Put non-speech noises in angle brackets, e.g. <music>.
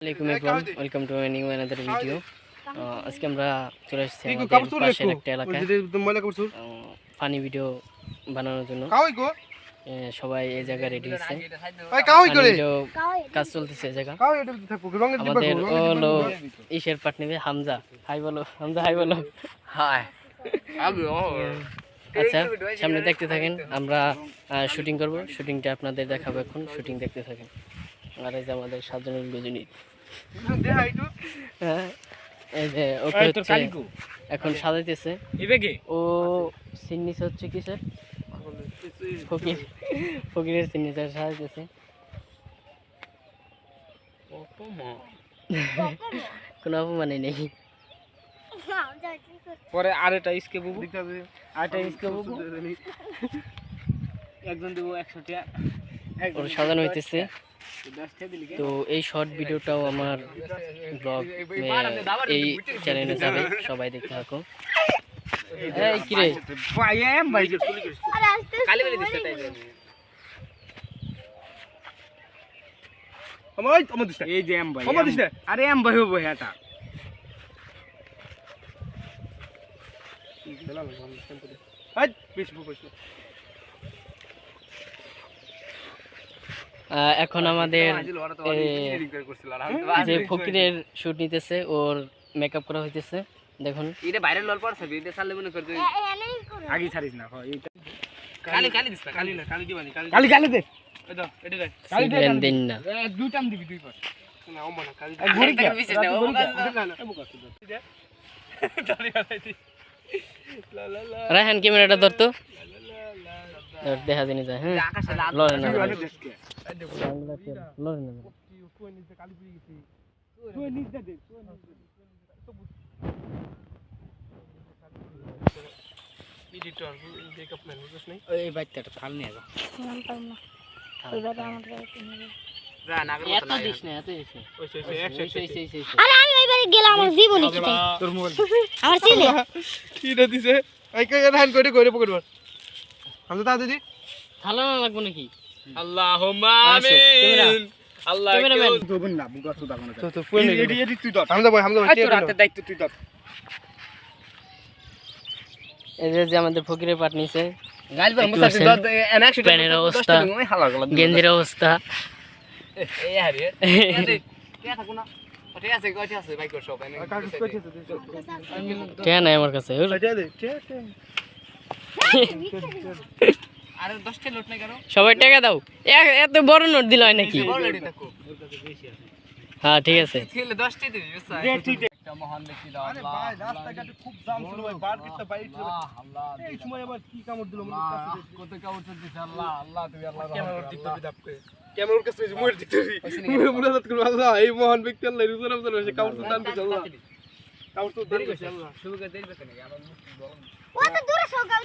আসসালামাইকুম everyone welcome to my new another video. আজকে আমরা চলে এসেছি আমাদের পাশের একটা এলাকায়। ফানি ভিডিও বানানোর জন্য। সবাই এই জায়গায় রেডি হয়েছে। কাজ চলতেছে এই জায়গা। আমাদের হলো। ইসের নেবে হামজা। হাই বলো হামজা হাই বলো। হাই। আচ্ছা সামনে দেখতে থাকেন আমরা শুটিং করব। শুটিংটা আপনাদের দেখাবো এখন শুটিং দেখতে থাকেন। আর এই যে আমাদের সাতজনের দুজনই হ্যাঁ এই যে ওকে এখন সাজাইতেছে। ও সিগনেচার হচ্ছে কি স্যার ফকির। ফকিরের সিগনেচার সাজাইতেছে। কোনো অপমানে নেই। পরে আরেকটা ইসকে বুবু। আরেকটা ইসকে বুবু। একজন দেবো একশো টাকা ওর সাজানো হইতেছে। তো এই শর্ট ভিডিওটাও আমার ব্লগ এই চ্যানেলে যাবে সবাই দেখতে থাকো। এই কি রে। এই যে এম ভাই আরে এম ভাই হব এটা। এই, বেশি। এখন আমাদের যে ফকিরের শুট নিতেছে ওর মেকআপ করা হইতেছে দেখুন। এটা বাইরের লল পড়ছে এটা চাললে মনে করতে আগে ছাড়িস না হয় এইটা। কালি কালি দিস না কালি না কালি দিবানি কালি কালি কালি দে। এটা দে সিগন্যাল দিন না। দুই টাম দিবি দুই পাশ না, ও মানে কালি দে। ঘুরি বিশেষ না, ও ঘুরি কে? কাজ না, না, ও কাজ না। রায়হান ক্যামেরাটা ধরতো ধর, দেখা জানি যায় হ্যাঁ। আকাশে লাল থাল না এত দিস না এত দিস ওই, ওই, ওই। আরে আমি ওইবারে গেলাম আমার দিব নাকি তোর মোবাইল আমার ছেলে কিটা দিছে এই হ্যান্ড করে করে পকেট মার আমরা তা দিদি ভালো না লাগবো নাকি আল্লাহুম্মা আমিন। আল্লাহ কেউ দেবেন না বুকা সুদা কোন তো তো ফোন এডি এডি তুই ধর হামজা ভাই হামজা ভাই তোর হাতে দায়িত্ব তুই দাও এই যে আমাদের ফকিরের পাট নিছে মুসা এন প্যানের অবস্থা, গেঞ্জির অবস্থা। এই কে থাকো না। ঠিক আছে কয়টি আছে বাইক সব এনে কাগজ কইছে তো ঠিক নাই আমার কাছে <laughs> ওর- দে ঠিক আছে আরে 10 টা লোট নাই কেন সবাই টাকা দাও। এত বড় নোট দিল হয় নাকি? অলরেডি থাকো হ্যাঁ ঠিক আছে। খেলে 10 টা দিবি বুঝছ? একটা মহান ব্যক্তি দাও আরে ভাই রাস্তাঘাটে খুব জাম ছিল ভাই বার করতে বাইরে ছিল আল্লাহ এই সময় আবার কি কামড় দিল মনে আল্লাহ কাছে কত দেরি সকাল